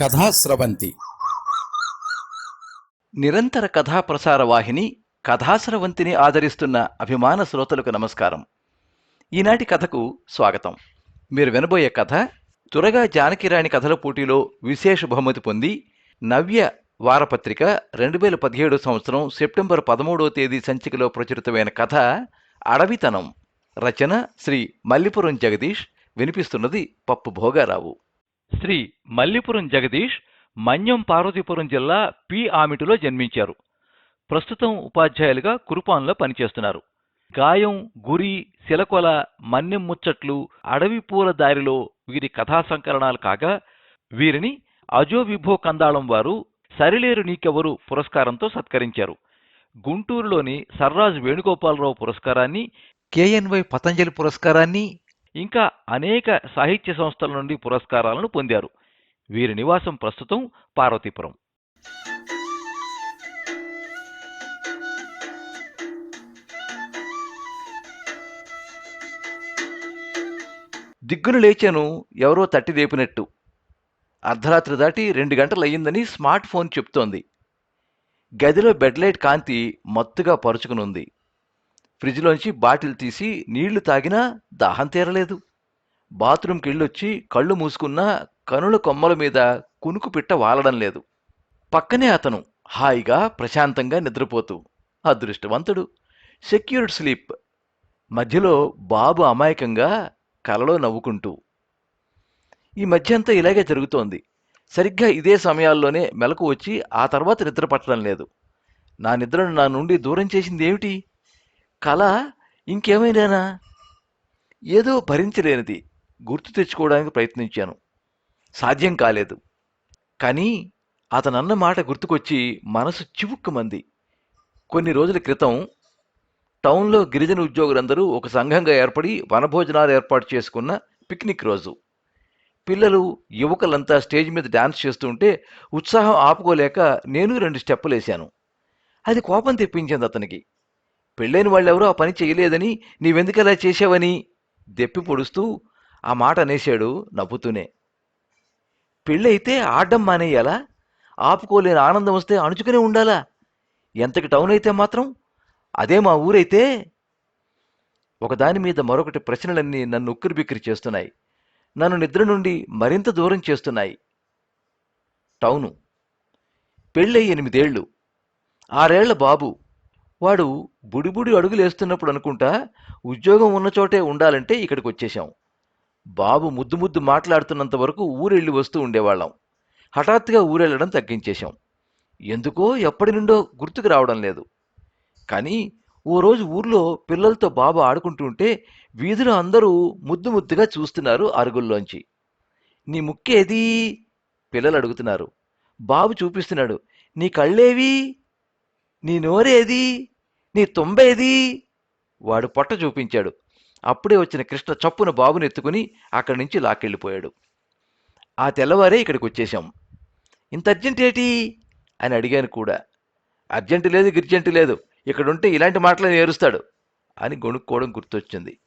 కథాస్రవంతి నిరంతర కథా ప్రసార వాహిని కథాస్రవంతిని ఆదరిస్తున్న అభిమాన శ్రోతలకు నమస్కారం. ఈనాటి కథకు స్వాగతం. మీరు వినబోయే కథ తురగా జానకిరాణి కథల పోటీలో విశేష బహుమతి పొంది నవ్య వారపత్రిక రెండు వేల పదిహేడు సంవత్సరం సెప్టెంబర్ పదమూడవ తేదీ సంచికలో ప్రచురితమైన కథ అడవితనం. రచన శ్రీ మల్లిపురం జగదీష్. వినిపిస్తున్నది పప్పు భోగారావు. శ్రీ మల్లిపురం జగదీష్ మన్యం పార్వతీపురం జిల్లా పి ఆమిటిలో జన్మించారు. ప్రస్తుతం ఉపాధ్యాయులుగా కురుపాన్లో పనిచేస్తున్నారు. గాయం గురి శిలకొల మన్యం ముచ్చట్లు అడవి పూల దారిలో వీరి కథా సంకలనాలు కాగా వీరిని అజో విభో కందాళం వారు సరిలేరు నీకెవరు పురస్కారంతో సత్కరించారు. గుంటూరులోని సర్రాజ్ వేణుగోపాలరావు పురస్కారాన్ని కేఎన్వై పతంజలి పురస్కారాన్ని ఇంకా అనేక సాహిత్య సంస్థల నుండి పురస్కారాలను పొందారు. వీరి నివాసం ప్రస్తుతం పార్వతీపురం. దిగ్గును లేచాను ఎవరో తట్టి లేపినట్టు. అర్ధరాత్రి దాటి రెండు గంటలయ్యిందని స్మార్ట్ ఫోన్ చెప్తోంది. గదిలో బెడ్లైట్ కాంతి మత్తుగా పరుచుకునుంది. ఫ్రిడ్జ్లోంచి బాటిల్ తీసి నీళ్ళు తాగినా దాహం తీరలేదు. బాత్రూంకి వెళ్ళొచ్చి కళ్ళు మూసుకున్నా కనుల కొమ్మల మీద కునుకు పిట్ట వాలడం లేదు. పక్కనే అతను హాయిగా ప్రశాంతంగా నిద్రపోతూ అదృష్టవంతుడు. Secured sleep. మధ్యలో బాబు అమాయకంగా కలలో నవ్వుకుంటూ. ఈ మధ్యంతా ఇలాగే జరుగుతోంది. సరిగ్గా ఇదే సమయాల్లోనే మెలకు వచ్చి ఆ తర్వాత నిద్ర పట్టడం లేదు. నా నిద్రను నా నుండి దూరం చేసింది ఏమిటి కళ ఇంకేమైనానా ఏదో భరించలేనిది. గుర్తు తెచ్చుకోవడానికి ప్రయత్నించాను. సాధ్యం కాలేదు. కానీ అతనన్న మాట గుర్తుకొచ్చి మనసు చివుక్కుమంది. కొన్ని రోజుల క్రితం టౌన్లో గిరిజన ఉద్యోగులందరూ ఒక సంఘంగా ఏర్పడి వనభోజనాలు ఏర్పాటు చేసుకున్న పిక్నిక్ రోజు. పిల్లలు యువకులంతా స్టేజ్ మీద డాన్స్ చేస్తుంటే ఉత్సాహం ఆపుకోలేక నేను రెండు స్టెప్పులు వేశాను అది కోపం తెప్పించింది అతనికి. పెళ్ళైన వాళ్ళెవరూ ఆ పని చేయలేదని నీవెందుకలా అలా చేశావని దెప్పి పొడుస్తూ ఆ మాట అనేశాడు నవ్వుతూనే. పెళ్ళైతే ఆడడం మానేయాలా? ఆపుకోలేని ఆనందం వస్తే అణుచుకునే ఉండాలా? ఎంతకి టౌన్ అయితే మాత్రం అదే మా ఊరైతే ఒకదాని మీద మరొకటి ప్రశ్నలన్నీ నన్ను ఉక్కిరి బిక్కిరి చేస్తున్నాయి. నన్ను నిద్ర నుండి మరింత దూరం చేస్తున్నాయి. టౌను. పెళ్ళై ఎనిమిదేళ్ళు. ఆరేళ్ళ బాబు. వాడు బుడిబుడి అడుగులేస్తున్నప్పుడు అనుకుంటా ఉద్యోగం ఉన్న చోటే ఉండాలంటే ఇక్కడికి వచ్చేశాం. బాబు ముద్దు ముద్దు మాట్లాడుతున్నంత వరకు ఊరెళ్ళి వస్తూ ఉండేవాళ్ళం. హఠాత్తుగా ఊరెళ్ళడం తగ్గించేశాం. ఎందుకో ఎప్పటి నుండో గుర్తుకు రావడం లేదు. కానీ ఓ రోజు ఊర్లో పిల్లలతో బాబు ఆడుకుంటూ ఉంటే వీధిలో అందరూ ముద్దు ముద్దుగా చూస్తున్నారు అరుగుల్లోంచి. నీ ముక్కేది? పిల్లలు అడుగుతున్నారు. బాబు చూపిస్తున్నాడు నీ కళ్ళేవి? నీ నోరేది? నీ తొంబేది? వాడు పొట్ట చూపించాడు. అప్పుడే వచ్చిన కృష్ణ చప్పున బాబుని ఎత్తుకుని అక్కడి నుంచి లాక్కెళ్ళిపోయాడు. ఆ తెల్లవారే ఇక్కడికి వచ్చేశాం ఇంత అర్జెంట్ ఏటి అని అడిగాను కూడా. అర్జెంటు లేదు గిర్జెంటు లేదు. ఇక్కడుంటే ఇలాంటి మాటలు నేరుస్తాడు అని గొణుక్కోవడం గుర్తొచ్చింది.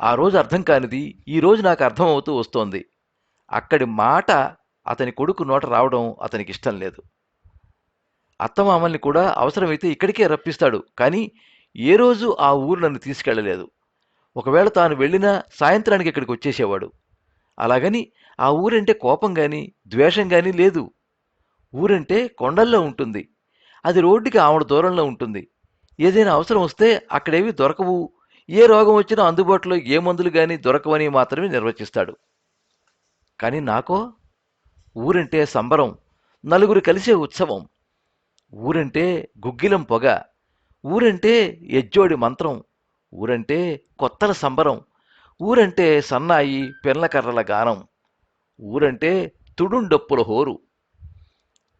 ఆ రోజు అర్థం కానిది ఈ రోజు నాకు అర్థమవుతూ వస్తోంది. అక్కడి మాట అతని కొడుకు నోట రావడం అతనికి ఇష్టం లేదు. అత్తమామల్ని కూడా అవసరమైతే ఇక్కడికే రప్పిస్తాడు. కానీ ఏ రోజు ఆ ఊరు నన్ను తీసుకెళ్ళలేదు ఒకవేళ తాను వెళ్ళినా సాయంత్రానికి ఇక్కడికి వచ్చేసేవాడు. అలాగని ఆ ఊరంటే కోపం కానీ ద్వేషం కానీ లేదు. ఊరంటే కొండల్లో ఉంటుంది. అది రోడ్డుకి ఆవిడ దూరంలో ఉంటుంది. ఏదైనా అవసరం వస్తే అక్కడేవి దొరకవు. ఏ రోగం వచ్చినా అందుబాటులో ఏ మందులు కానీ దొరకవని మాత్రమే నిర్వచిస్తాడు. కానీ నాకో? ఊరంటే సంబరం. నలుగురు కలిసే ఉత్సవం. ఊరంటే గుగ్గిలం పొగ ఊరంటే ఎజ్జోడి మంత్రం ఊరంటే కొత్తల సంబరం ఊరంటే సన్నాయి పిల్లకర్రల గానం ఊరంటే తుడుండొప్పుల హోరు.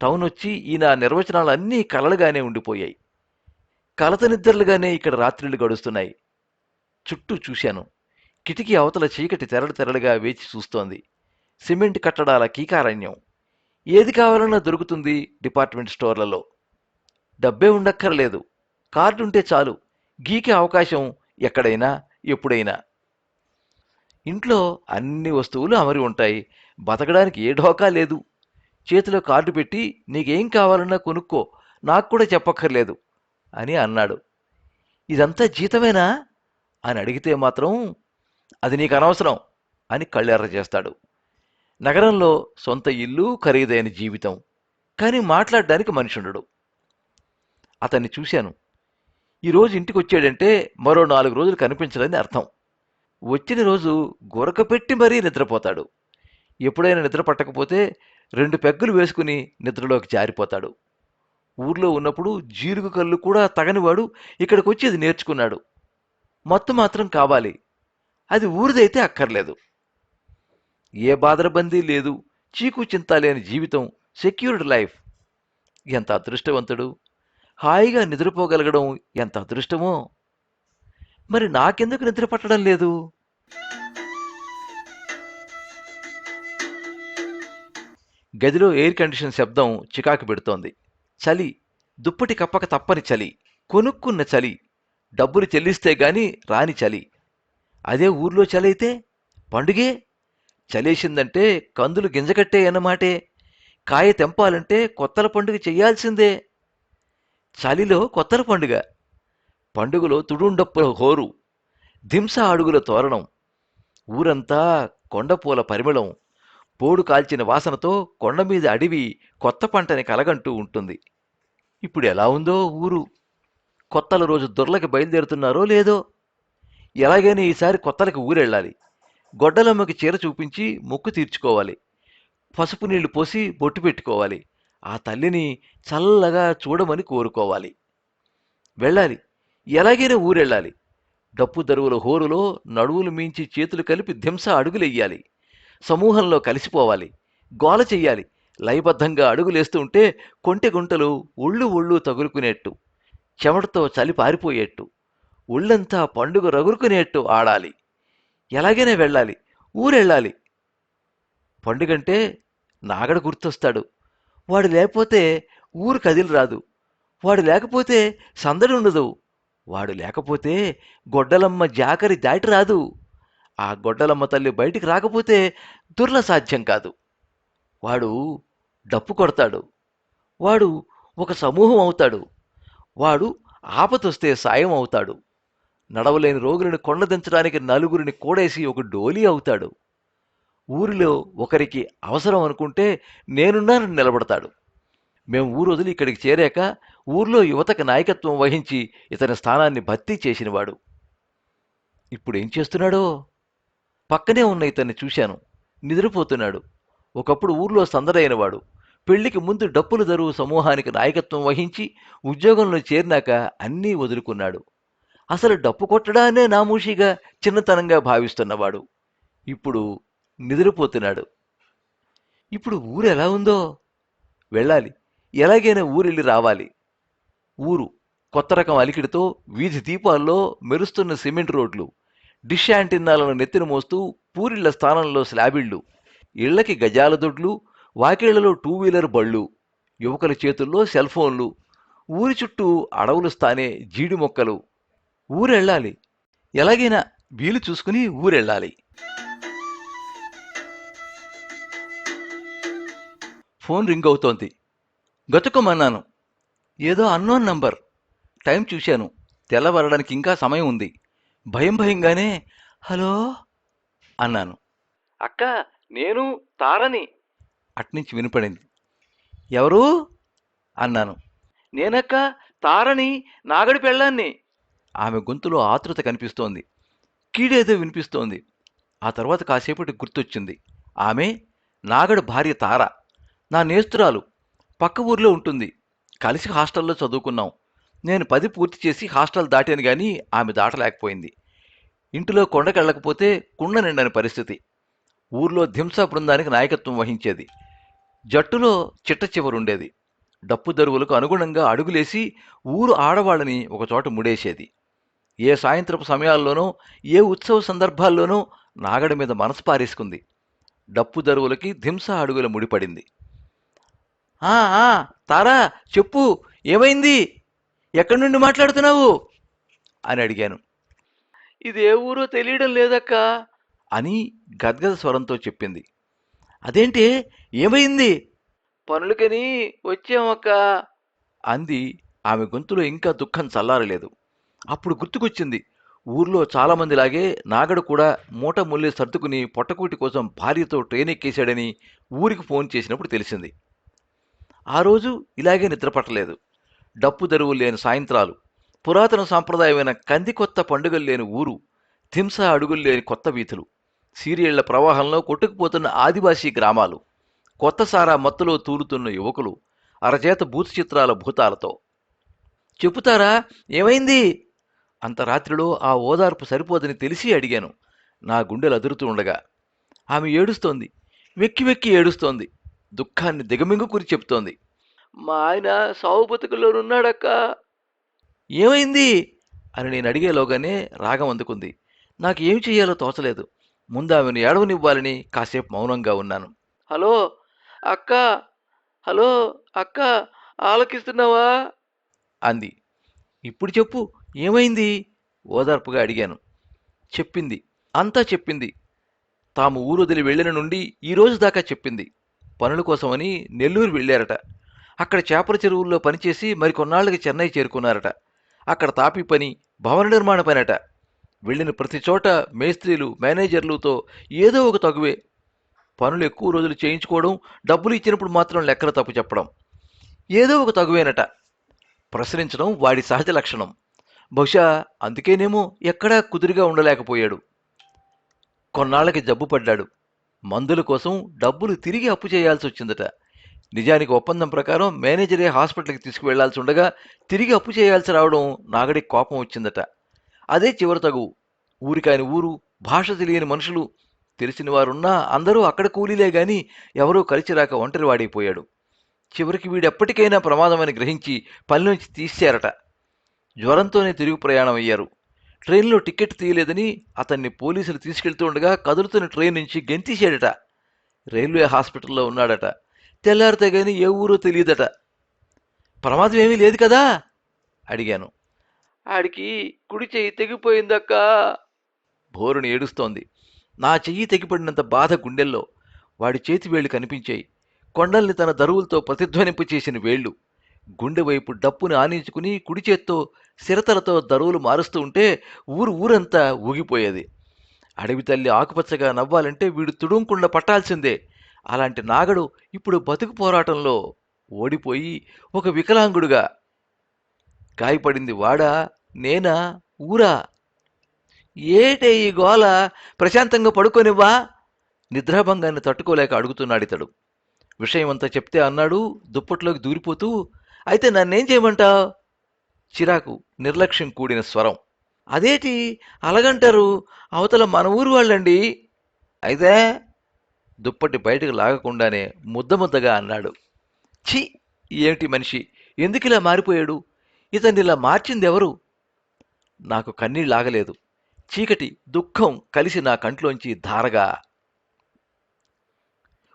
టౌన్ వచ్చి ఈ నిర్వచనాలన్నీ కలలుగానే ఉండిపోయాయి. కలత నిద్రలుగానే ఇక్కడ రాత్రిళ్ళు గడుస్తున్నాయి. చుట్టూ చూశాను. కిటికీ అవతల చీకటి తెరలు తెరలుగా వేచి చూస్తోంది. సిమెంట్ కట్టడాల కీకారణ్యం. ఏది కావాలన్నా దొరుకుతుంది డిపార్ట్మెంట్ స్టోర్లలో. డబ్బే ఉండక్కర్లేదు. కార్డు ఉంటే చాలు. గీకే అవకాశం ఎక్కడైనా ఎప్పుడైనా. ఇంట్లో అన్ని వస్తువులు అమరి ఉంటాయి. బతకడానికి ఏ ఢోకా లేదు. చేతిలో కార్డు పెట్టి నీకేం కావాలన్నా కొనుక్కో. నాకు కూడా చెప్పక్కర్లేదు అని అన్నాడు. ఇదంతా జీతమేనా? అని అడిగితే మాత్రం అది నీకు అనవసరం అని కళ్ళెర్ర చేస్తాడు. నగరంలో సొంత ఇల్లు ఖరీదైన జీవితం. కానీ మాట్లాడడానికి మనిషి ఉండడు అతన్ని చూశాను. ఈరోజు ఇంటికి వచ్చాడంటే మరో నాలుగు రోజులు కనిపించడని అర్థం. వచ్చిన రోజు గురక పెట్టి మరీ నిద్రపోతాడు. ఎప్పుడైనా నిద్ర పట్టకపోతే రెండు పెగ్గులు వేసుకుని నిద్రలోకి జారిపోతాడు. ఊర్లో ఉన్నప్పుడు జీరుగు కళ్ళు కూడా తగనివాడు ఇక్కడికి వచ్చి అది నేర్చుకున్నాడు. మత్తు మాత్రం కావాలి. అది ఊరిదైతే అక్కర్లేదు. ఏ బాధరబందీ లేదు. చీకు చింత లేని జీవితం సెక్యూర్డ్ లైఫ్. ఎంత అదృష్టవంతుడు. హాయిగా నిద్రపోగలగడం ఎంత అదృష్టమో. మరి నాకెందుకు నిద్ర పట్టడం లేదు? గదిలో ఎయిర్ కండిషన్ శబ్దం చికాకు పెడుతోంది. చలి దుప్పటి కప్పక తప్పని చలి కొనుక్కున్న చలి డబ్బులు చెల్లిస్తే గాని రాని చలి. అదే ఊర్లో చలి అయితే? పండుగే? చలేసిందంటే కందులు గింజకట్టే అన్నమాటే. కాయ తెంపాలంటే కొత్తల పండుగ చెయ్యాల్సిందే చలిలో కొత్తల పండుగ. పండుగలో తుడుండప్పుల హోరు దింస అడుగుల తోరణం ఊరంతా కొండపూల పరిమళం పోడు కాల్చిన వాసనతో కొండ మీద కొత్త పంటని కలగంటూ ఉంటుంది. ఇప్పుడు ఎలా ఉందో ఊరు. కొత్తల రోజు దొర్లకి బయలుదేరుతున్నారో లేదో. ఎలాగైనా ఈసారి కొత్తలకి ఊరెళ్ళాలి. గొడ్డలమ్మకి చీర చూపించి మొక్కు తీర్చుకోవాలి. పసుపు నీళ్ళు పోసి బొట్టు పెట్టుకోవాలి. ఆ తల్లిని చల్లగా చూడమని కోరుకోవాలి. వెళ్ళాలి. ఎలాగైనా ఊరెళ్ళాలి. డప్పు దరువుల హోరులో నడువులు మించి చేతులు కలిపి ధింస అడుగులెయ్యాలి. సమూహంలో కలిసిపోవాలి. గోల చెయ్యాలి. లయబద్ధంగా అడుగులేస్తూ ఉంటే కొంటె గుంటలు ఒళ్ళు ఒళ్ళు తగులుకునేట్టు చెమటతో చలి పారిపోయేట్టు ఒళ్ళంతా పండుగ రగులుకునేట్టు ఆడాలి. ఎలాగైనా వెళ్ళాలి. ఊరెళ్ళాలి. పండుగంటే నాగడ గుర్తొస్తాడు. వాడు లేకపోతే ఊరు కదిలి రాదు. వాడు లేకపోతే సందడి ఉండదు. వాడు లేకపోతే గొడ్డలమ్మ జాకరి దాటి రాదు. ఆ గొడ్డలమ్మ తల్లి బయటికి రాకపోతే దుర్ల సాధ్యం కాదు. వాడు డప్పు కొడతాడు. వాడు ఒక సమూహం అవుతాడు. వాడు ఆపతొస్తే సాయం అవుతాడు. నడవలేని రోగులను కొండదించడానికి నలుగురిని కూడేసి ఒక డోలీ అవుతాడు. ఊరిలో ఒకరికి అవసరం అనుకుంటే నేనున్నాను నిలబడతాడు. మేము ఊరు వదిలి ఇక్కడికి చేరాక ఊర్లో యువతకు నాయకత్వం వహించి ఇతని స్థానాన్ని భర్తీ చేసినవాడు. ఇప్పుడు ఏం చేస్తున్నాడో? పక్కనే ఉన్న ఇతన్ని చూశాను. నిద్రపోతున్నాడు. ఒకప్పుడు ఊర్లో సందడైనవాడు. పెళ్ళికి ముందు డప్పులు దరువు సమూహానికి నాయకత్వం వహించి ఉద్యోగంలో చేరినాక అన్నీ వదులుకున్నాడు. అసలు డప్పు కొట్టడానే నామూషిగా చిన్నతనంగా భావిస్తున్నవాడు. ఇప్పుడు నిద్రపోతున్నాడు. ఇప్పుడు ఊరు ఎలా ఉందో? వెళ్ళాలి. ఎలాగైనా ఊరెళ్ళి రావాలి. ఊరు కొత్త రకం అలికిడితో వీధి దీపాల్లో మెరుస్తున్న సిమెంట్ రోడ్లు డిష్ యాంటిన్నాలను నెత్తిన మోస్తూ పూరిళ్ళ స్థానంలో స్లాబిళ్ళు ఇళ్ళకి గజాల దొడ్లు వాకిళ్ళలో టూ వీలర్ బళ్ళు యువకుల చేతుల్లో సెల్ ఫోన్లు ఊరి చుట్టూ అడవులు స్థానే జీడి మొక్కలు. ఊరెళ్ళాలి. ఎలాగైనా వీలు చూసుకుని ఊరెళ్ళాలి. ఫోన్ రింగ్ అవుతోంది. గతుకమన్నాను. ఏదో అన్నోన్ నంబర్. టైం చూశాను. తెల్లవరడానికి ఇంకా సమయం ఉంది. భయం భయంగానే హలో? అన్నాను. అక్క నేను తారని. అట్నుంచి వినపడింది. ఎవరు? అన్నాను. నేనక్క తారని నాగడి పెళ్ళాన్ని. ఆమె గొంతులో ఆతృత కనిపిస్తోంది. కీడేదో వినిపిస్తోంది. ఆ తర్వాత కాసేపటి గుర్తొచ్చింది. ఆమె నాగడు భార్య తార. నా నేస్తురాలు పక్క ఊర్లో ఉంటుంది. కలిసి హాస్టల్లో చదువుకున్నాం. నేను పది పూర్తి చేసి హాస్టల్ దాటాను కానీ ఆమె దాటలేకపోయింది. ఇంటిలో కొండకెళ్ళకపోతే కుండ నిండని పరిస్థితి. ఊర్లో ధింసా బృందానికి నాయకత్వం వహించేది. జట్టులో చిట్ట చివరుండేది. డప్పు దరువులకు అనుగుణంగా అడుగులేసి ఊరు ఆడవాళ్ళని ఒకచోట ముడేసేది. ఏ సాయంత్రపు సమయాల్లోనో ఏ ఉత్సవ సందర్భాల్లోనో నాగడి మీద మనసు పారేసుకుంది. డప్పు దరువులకి ధింస అడుగుల ముడిపడింది. "ఆ, ఆ, తారా చెప్పు ఏమైంది? ఎక్కడి నుండి మాట్లాడుతున్నావు? అని అడిగాను. ఇది ఏ ఊరో తెలియడం లేదక్కా. అని గద్గద స్వరంతో చెప్పింది. అదేంటి? ఏమైంది? పనులకని వచ్చామక్క. అంది. ఆమె గొంతులో ఇంకా దుఃఖం చల్లారలేదు. అప్పుడు గుర్తుకొచ్చింది. ఊర్లో చాలామందిలాగే నాగడు కూడా మూట ముల్లి సర్దుకుని పొట్టకూటి కోసం భార్యతో ట్రైన్ ఎక్కేశాడని ఊరికి ఫోన్ చేసినప్పుడు తెలిసింది. ఆ రోజు ఇలాగే నిద్రపట్టలేదు డప్పు దరువులు లేని సాయంత్రాలు పురాతన సాంప్రదాయమైన కంది కొత్త పండుగలు లేని ఊరు థింస అడుగులు లేని కొత్త వీధులు సీరియళ్ళ ప్రవాహంలో కొట్టుకుపోతున్న ఆదివాసీ గ్రామాలు కొత్త సారా మత్తులో తూరుతున్న యువకులు అరచేత భూత చిత్రాల భూతాలతో. చెబుతారా ఏమైంది? అంత రాత్రిలో ఆ ఓదార్పు సరిపోదని తెలిసి అడిగాను. నా గుండెలు అదురుతూ ఉండగా ఆమె ఏడుస్తోంది. వెక్కి వెక్కి ఏడుస్తోంది. దుఃఖాన్ని దిగమింగుకుని చెప్తోంది. మా ఆయన సావు బతుకుల్లోనున్నాడక్క. ఏమైంది? అని నేను అడిగేలోగానే రాగం అందుకుంది. నాకు ఏం చెయ్యాలో తోచలేదు. ముందు ఆమెను ఏడవనివ్వాలని కాసేపు మౌనంగా ఉన్నాను. హలో అక్క హలో అక్క ఆలకిస్తున్నావా? అంది. ఇప్పుడు చెప్పు ఏమైంది? ఓదార్పుగా అడిగాను. చెప్పింది అంతా చెప్పింది. తాము ఊరు వదిలి వెళ్ళిన నుండి ఈ రోజు దాకా చెప్పింది. పనుల కోసమని నెల్లూరు వెళ్ళారట. అక్కడ చేపల చెరువుల్లో పనిచేసి మరికొన్నాళ్ళకి చెన్నై చేరుకున్నారట. అక్కడ తాపి పని భవన నిర్మాణ పని అట వెళ్ళిన ప్రతి చోట మేస్త్రీలు మేనేజర్లతో ఏదో ఒక తగువే. పనులు ఎక్కువ రోజులు చేయించుకోవడం డబ్బులు ఇచ్చినప్పుడు మాత్రం లెక్కలు తప్పు చెప్పడం. ఏదో ఒక తగువేనట. ప్రసరించడం వాడి సహజ లక్షణం. బహుశా అందుకేనేమో ఎక్కడా కుదురుగా ఉండలేకపోయాడు. కొన్నాళ్ళకి జబ్బు పడ్డాడు. మందుల కోసం డబ్బులు తిరిగి అప్పు చేయాల్సి వచ్చిందట. నిజానికి ఒప్పందం ప్రకారం మేనేజరే హాస్పిటల్కి తీసుకువెళ్ళాల్సి ఉండగా తిరిగి అప్పు చేయాల్సి రావడం నాగడికి కోపం వచ్చిందట. అదే చివరి తగు. ఊరికాని ఊరు భాష తెలియని మనుషులు తెలిసిన వారున్నా అందరూ అక్కడ కూలీలే గాని ఎవరూ కలిసి రాక ఒంటరి వాడైపోయాడు. చివరికి వీడెప్పటికైనా ప్రమాదమని గ్రహించి పని నుంచి తీశారట జ్వరంతోనే తిరుగు ప్రయాణం అయ్యారు ట్రైన్లో టికెట్ తీయలేదని అతన్ని పోలీసులు తీసుకెళ్తూ ఉండగా కదులుతున్న ట్రైన్ నుంచి గెంతీశాడట. రైల్వే హాస్పిటల్లో ఉన్నాడట. తెల్లారితే కానీ ఏ ఊరో తెలియదట. ప్రమాదం ఏమీ లేదు కదా? అడిగాను. ఆడికి కుడి చెయ్యి తెగిపోయిందక్క. బోరుని ఏడుస్తోంది. నా చెయ్యి తెగిపడినంత బాధ గుండెల్లో. వాడి చేతి వేళ్ళు కనిపించాయి. కొండల్ని తన దరువులతో ప్రతిధ్వనింపు చేసిన వేళ్ళు. గుండె వైపు డప్పుని ఆనించుకుని కుడి చేత్తో చిరతలతో దరువులు మారుస్తూ ఉంటే ఊరు ఊరంతా ఊగిపోయేది. అడవి తల్లి ఆకుపచ్చగా నవ్వాలంటే వీడు తుడుంకుండా పట్టాల్సిందే. అలాంటి నాగడు ఇప్పుడు బతుకు పోరాటంలో ఓడిపోయి ఒక వికలాంగుడుగా. గాయపడింది వాడా నేనా ఊరా? ఏటే ఈ గోల ప్రశాంతంగా పడుకోనివ్వా? నిద్రాభంగాన్ని తట్టుకోలేక అడుగుతున్నాడు ఇతడు. విషయం అంతా చెప్తే అన్నాడు దుప్పట్లోకి దూరిపోతూ అయితే నన్నేం చేయమంటావు? చిరాకు నిర్లక్ష్యం కూడిన స్వరం. అదేటి? అలగంటారు? అవతల మన ఊరు వాళ్ళండి. అయితే దుప్పటి బయటకు లాగకుండానే ముద్ద ముద్దగా అన్నాడు. ఛీ! ఏమిటి మనిషి? ఎందుకు ఇలా మారిపోయాడు? ఇతన్ని ఇలా మార్చింది ఎవరు నాకు కన్నీళ్ళాగలేదు చీకటి దుఃఖం కలిసి నా కంట్లోంచి ధారగా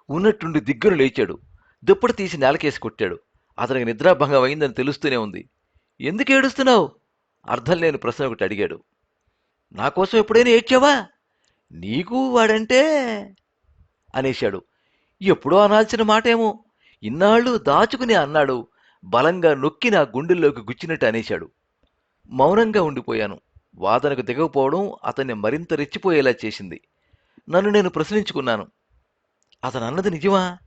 ఉన్నట్టుండి దిగ్గును లేచాడు. దుప్పటి తీసి నేలకేసి కొట్టాడు. అతనికి నిద్రాభంగం అయిందని తెలుస్తూనే ఉంది. ఎందుకు ఏడుస్తున్నావు? అర్థం లేని ప్రశ్న ఒకటి అడిగాడు. నా కోసం ఎప్పుడైనా ఏడ్చావా? నీకు వాడంటే? అనేశాడు. ఎప్పుడో అనాల్సిన మాటేమో. ఇన్నాళ్ళు దాచుకుని అన్నాడు. బలంగా నొక్కి నా గుండెల్లోకి గుచ్చినట్టు అనేశాడు. మౌనంగా ఉండిపోయాను. వాదనకు దిగకపోవడం అతన్ని మరింత రెచ్చిపోయేలా చేసింది. నన్ను నేను ప్రశ్నించుకున్నాను. అతను అన్నది నిజమా?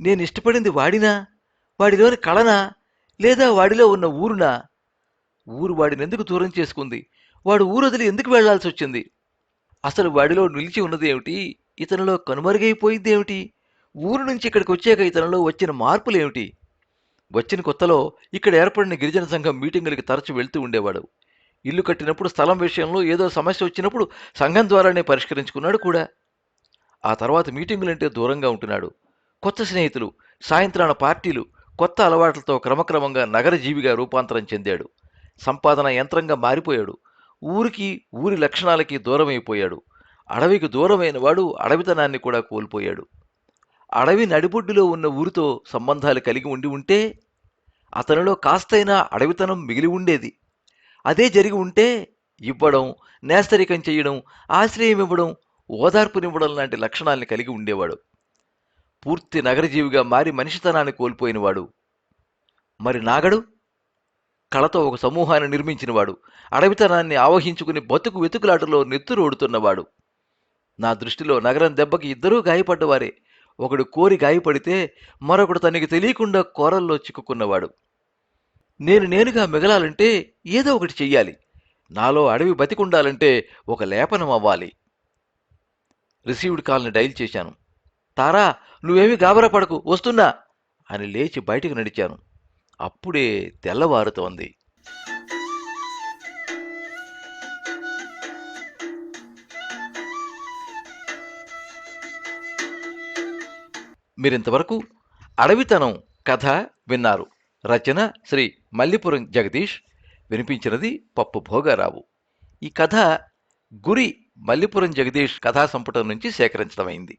నేను ఇష్టపడింది వాడినా? వాడిలోని కళనా? లేదా వాడిలో ఉన్న ఊరునా? ఊరు వాడిని ఎందుకు దూరం చేసుకుంది? వాడు ఊరు వదిలి ఎందుకు వెళ్ళాల్సి వచ్చింది? అసలు వాడిలో నిలిచి ఉన్నది ఏమిటి? ఇతనిలో కనుమరుగైపోయింది ఏమిటి? ఊరు నుంచి ఇక్కడికి వచ్చాక ఇతనిలో వచ్చిన మార్పులు ఏమిటి? వచ్చిన కొత్తలో ఇక్కడ ఏర్పడిన గిరిజన సంఘం మీటింగులకి తరచు వెళ్తూ ఉండేవాడు. ఇల్లు కట్టినప్పుడు స్థలం విషయంలో ఏదో సమస్య వచ్చినప్పుడు సంఘం ద్వారానే పరిష్కరించుకున్నాడు కూడా. ఆ తర్వాత మీటింగులంటే దూరంగా ఉంటున్నాడు. కొత్త స్నేహితులు సాయంత్రాన పార్టీలు కొత్త అలవాట్లతో క్రమక్రమంగా నగర జీవిగా రూపాంతరం చెందాడు. సంపాదన యంత్రంగా మారిపోయాడు. ఊరికి ఊరి లక్షణాలకి దూరమైపోయాడు. అడవికి దూరమైన వాడు అడవితనాన్ని కూడా కోల్పోయాడు. అడవి నడిబొడ్డులో ఉన్న ఊరితో సంబంధాలు కలిగి ఉండి ఉంటే అతనిలో కాస్తైనా అడవితనం మిగిలి ఉండేది. అదే జరిగి ఉంటే ఇవ్వడం నేస్తరికం చేయడం ఆశ్రయం ఇవ్వడం ఓదార్పునివ్వడం లాంటి లక్షణాల్ని కలిగి ఉండేవాడు. పూర్తి నగరజీవిగా మారి మనిషితనాన్ని కోల్పోయినవాడు. మరి నాగడు? కళతో ఒక సమూహాన్ని నిర్మించినవాడు. అడవితనాన్ని ఆవహించుకుని బతుకు వెతుకులాటలో నెత్తురోడుతున్నవాడు. నా దృష్టిలో నగరం దెబ్బకి ఇద్దరూ గాయపడ్డవారే. ఒకడు కోరి గాయపడితే మరొకడు తనకి తెలియకుండా కోరల్లో చిక్కుకున్నవాడు. నేను నేనుగా మిగలాలంటే ఏదో ఒకటి చెయ్యాలి. నాలో అడవి బతికుండాలంటే ఒక లేపనం అవ్వాలి రిసీవ్డ్ కాల్ని డైల్ చేశాను. తారా నువ్వేమీ గాబరపడకు వస్తున్నా అని లేచి బయటకు నడిచాను. అప్పుడే తెల్లవారుతోంది. మీరింతవరకు అడవితనం కథ విన్నారు. రచన శ్రీ మల్లిపురం జగదీష్. వినిపించినది పప్పు భోగారావు. ఈ కథ గురి మల్లిపురం జగదీష్ కథా సంపుటం నుంచి సేకరించడమైంది.